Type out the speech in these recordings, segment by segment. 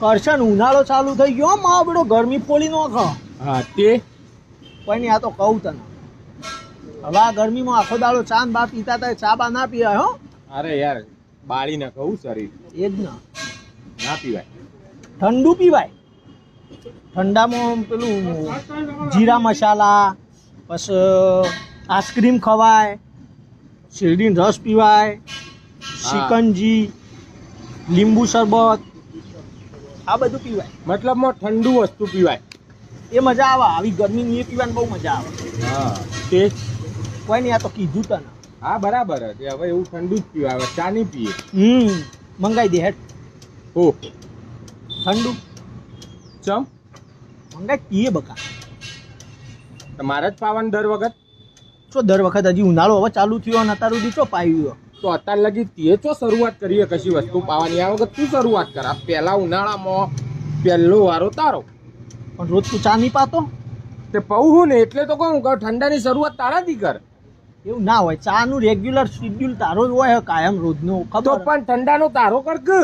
કરશન ઉનાળો ચાલુ થઈ ગયો હો, માં બેડો ગરમી પોલી નો ખા હા તે? કોઈ નહીં આ તો કહું તને. હવે આ ગરમીમાં આખો દાડો ચા બા પીતા તા ચા બા ના પીવાય હો. અરે યાર બાળીને કહું શરીર. એ જ ના. ના પીવાય. ઠંડુ પીવાય. ઠંડામાં પેલું જીરા મસાલા પછી આઈસ્ક્રીમ ખવાય શેરડીનો રસ પીવાય શિકંજી લીંબુ શરબત. આ બધું પીવાય. મતલબમાં ઠંડુ વસ્તુ પીવાય. એ મજા આવે. આવી ગરમીની એ પીવાની બહુ મજા આવે. હા તે કોઈ નહીં આ તો કીધું તને. હા બરાબર છે હવે એવું ઠંડુ જ પીવાય. ચા નહીં પીએ. હમ મંગાઈ દે હેઠ ઓ ઠંડુ. ચમ? મંગાઈ પીએ બકા. તમારા જ પાવાનું દર વખત? શું દર વખત હજી ઉનાળો હવે ચાલુ થયો અને અત્યાર સુધી ચો પાયું તો અત્યાર લગી તે તો શરૂઆત કરીએ કશી વસ્તુ પાવાની? આ વખત તું શરૂઆત કર. પહેલા ઉનાળામાં પહેલો વારો તારો. પણ રોજ તું ચા નહીં પાતો? તે પવું ને એટલે તો કહું કે ઠંડાની શરૂઆત તારાથી કર. એવું ના હોય. ચા નું રેગ્યુલર શેડ્યુલ તારો જ હોય કાયમ રોજનો તો ખબર? પણ ઠંડાનો તારો કર કે?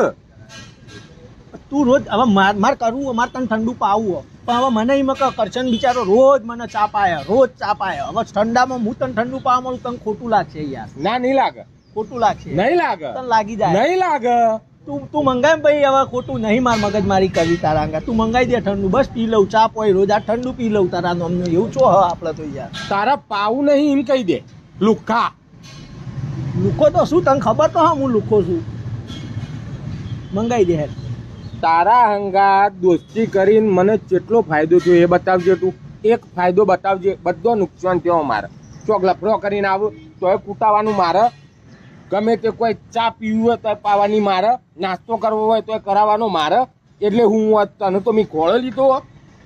તું રોજ હવે માર માર કરવું મારે તને ઠંડુ પાવું પણ હવે મને એમ કે કરશન બિચારો રોજ મને ચા પાય રોજ ચા પાય. હવે ઠંડામાં હું તને ઠંડુ પાવા મળું તને ખોટું લાગશે યાર. ના નહીં લાગે. ખોટું લાગશે. નહીં લાગે. તને લાગી જાય. નહીં લાગે. તું તું મંગાય ભાઈ હવે ખોટું નહીં માર મગજ મારી કરવી તારા અંગા. તું મંગાઈ દે ઠંડુ. બસ પી લઉં ચા પોય રોજ. આ ઠંડુ પી લઉં તારા નામનું એવું છો હવે આપણે તો યાર. તારા પાવું નહીં એમ કહી દે. લુખા. લુખો તો શું? તને ખબર તો હા હું લુખો છું. મંગાઈ દે હેર તારા અંગા દોસ્તી કરીને મને કેટલો ફાયદો થયો એ બતાવજે તું. એક ફાયદો બતાવજે. બધો નુકસાન થયો મારે ચોક લફડો કરીને આવું તોય કૂટાવાનું મારે. ગમે તે કોઈ ચા પીવું હોય તો પાવાની મારે નાસ્તો કરવો હોય તો કરાવવાનો મારે એટલે હું આ તને તો મેં ખોળો લીધો.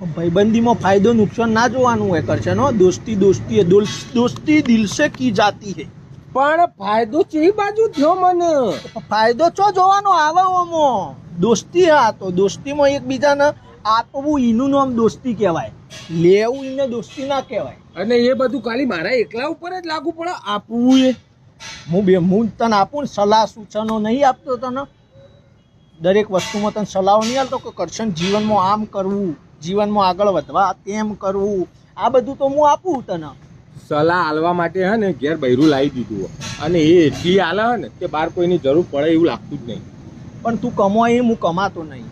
ભાઈબંધીમાં ફાયદો નુકસાન ના જોવાનું હોય કરશે નો દોસ્તી દોસ્તી દોસ્તી દિલ સે કી જાતી હે. પણ ફાયદો ચી બાજુ થયો મને? ફાયદો ચો જોવાનો આવે ઓમો? દોસ્તી હા તો. દોસ્તીમાં એકબીજાને આપવું એનું નામ દોસ્તી કહેવાય. લેવું એને દોસ્તી ના કહેવાય. અને એ બધું ખાલી મારા એકલા ઉપર જ લાગુ પડે આપવું એ. હું બે હું તને આપું ને સલાહ સૂચનો નહીં આપતો તને. દરેક વસ્તુમાં તને સલાહો નહીં આપતો કે કરશન જીવનમાં આમ કરવું જીવનમાં આગળ વધવા તેમ કરવું. આ બધું તો હું આપું તને. સલાહ આલવા માટે હે ને ઘેર બૈરું લાવી દીધું અને એ એટલી આલે હે ને કે બાર કોઈની જરૂર પડે એવું લાગતું જ નહીં. પણ તું કમાય એ હું કમાતો નહીં.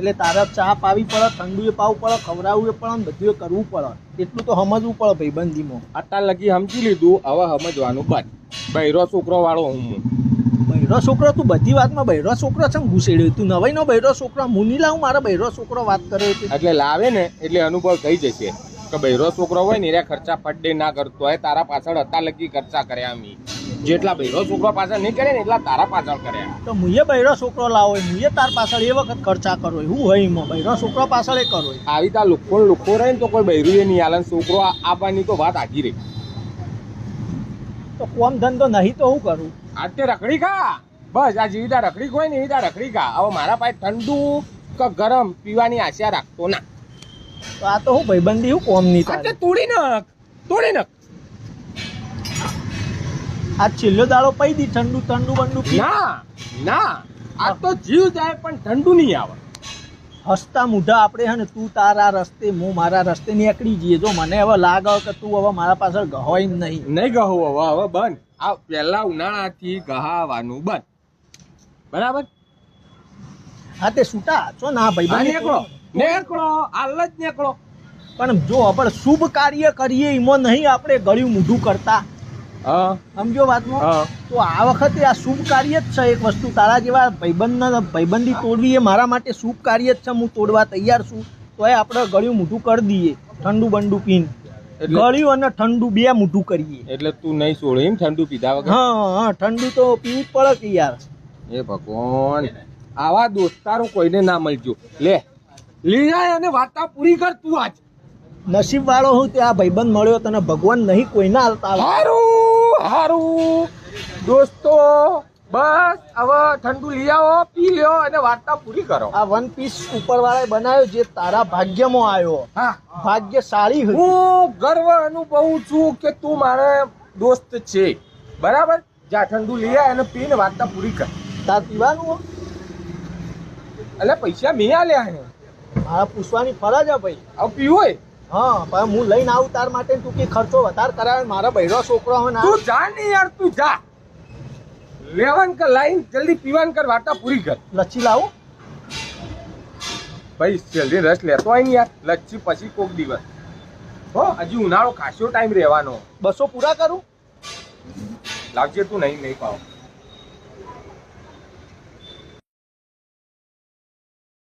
એટલે તારા ચા પાવી પડે ઠંડુ એ પાવું પડે ખવડાવવું એ પડે બધું એ કરવું પડે. એટલું તો સમજવું પડે ભાઈબંધીમાં. અત્યાર લગી સમજી લીધું હવે સમજવાનું બંધ. બૈરો છોકરો વાળો હું. બૈરો છોકરો તું બધી વાતમાં બૈરો છોકરો છે ઘૂસેડ્યો તું નવાઈ નો બૈરો છોકરો હું નહીં લાવું મારા બૈરો છોકરો વાત કરે છે. એટલે લાવે ને એટલે અનુભવ થઈ જશે. કે બૈરો છોકરો હોય ને એના ખર્ચા ફટ ના કરતો હોય તારા પાછળ અત્યાર લગી ખર્ચા કર્યા મી જેટલા બૈરો છોકરો પાછળ નહીં કરે ને એટલા તારા પાછળ કર્યા તો મુએ બૈરો છોકરો લાવો મુએ તાર પાછળ એ વખત ખર્ચા કરો હું હોય એમાં બૈરો છોકરો પાછળ એ કરો આવી તા લુખો લુખો રહે ને તો કોઈ બૈરું એ નહીં હાલે છોકરો આપવાની તો વાત આખી રહી. તો કોમ ધંધો નહીં તો હું કરું? આજ તે રખડી ખા. બસ આ જેવી ત્યાં રખડી હોય ને એવી ત્યાં રખડી ખા. હવે મારા પાસે ઠંડુ કે ગરમ પીવાની આશા રાખતો ના. તો આ તો હું ભાઈબંધી હું કોમ નહીં તોડી નાખ તોડી નાખ. આ છેલ્લો દાડો પઈ દી ઠંડુ ઠંડુ બંડુ ના ના આ તો જીવ જાય પણ ઠંડુ નહીં આવે. હસતા મૂઢા આપણે હે ને તું તારા રસ્તે હું મારા રસ્તે નીકળી જઈએ. જો મને હવે લાગે કે તું હવે મારા પાછળ ગહોય નહીં. નહીં ગહો હવે હવે બંધ. આ પહેલા ઉનાળાથી ગહાવાનું બંધ. બરાબર? હા તે છૂટા છો ના ભાઈ નીકળો. નીકળો હાલ જ નીકળો. પણ જો આપણે શુભ કાર્ય કરીએ એમાં નહીં આપણે ગળ્યું મૂઢું કરતા. સમજો વાતમાં તો આ વખતે આ શુભ કાર્ય જ છે એક વસ્તુ. તારા જેવા ભાઈબંધ ભાઈબંધી તોડવી એ મારા માટે શુભ કાર્ય જ છે. હું તોડવા તૈયાર છું. તો એ આપણે ગળ્યું મૂઠું કરી દઈએ. ઠંડુ બંડુ પીન. એટલે ગળ્યું અને ઠંડુ બે મૂઠું કરીએ. એટલે તું નહીં છોડે એમ ઠંડુ પીધા વગર? હા હા ઠંડુ તો પીવું જ પડે કે યાર. એ ભગવાન. આવા દોસ્તારો કોઈને ના મળજો. લે લઈ જાય અને વાર્તા પૂરી કર તું આજ. નસીબ વાળો હું તે આ ભાઈબંધ મળ્યો. તને ભગવાન નહીં કોઈના હાલતા. હારું. દોસ્તો બસ હવે ઠંડુ લઈ આવો પી લ્યો અને વાર્તા પૂરી કરો. આ વન પીસ ઉપર વાળા બનાવ્યો જે તારા ભાગ્યમાં આવ્યો. હા. ભાગ્યશાળી. હું ગર્વ અનુભવું છું કે તું મારે દોસ્ત છે. બરાબર? જા ઠંડુ લઈ આય અને પીને વાર્તા પૂરી કર. તાર પીવાનું એટલે પૈસા મેં આલ્યા હે. મારા પૂછવાની ફરજ આ ભાઈ. હવે પીવું હોય? હા પણ હું લઈને આવું તાર માટે તું કે ખર્ચો વધારે કરાવે મારા બૈરો છોકરો હોય તું જા ને યાર તું જા. લેવાન કર લાઈન જલ્દી પીવાન કર વાર્તા પૂરી કર. લચ્છી લાવું? ભાઈ જલ્દી રસ લેતો હોય ને યાર લચ્છી પછી કોક દિવસ. હો હજી ઉનાળો ખાસો ટાઈમ રહેવાનો. બસો પૂરા કરું? લાવજે તું નહીં નહીં પાવ.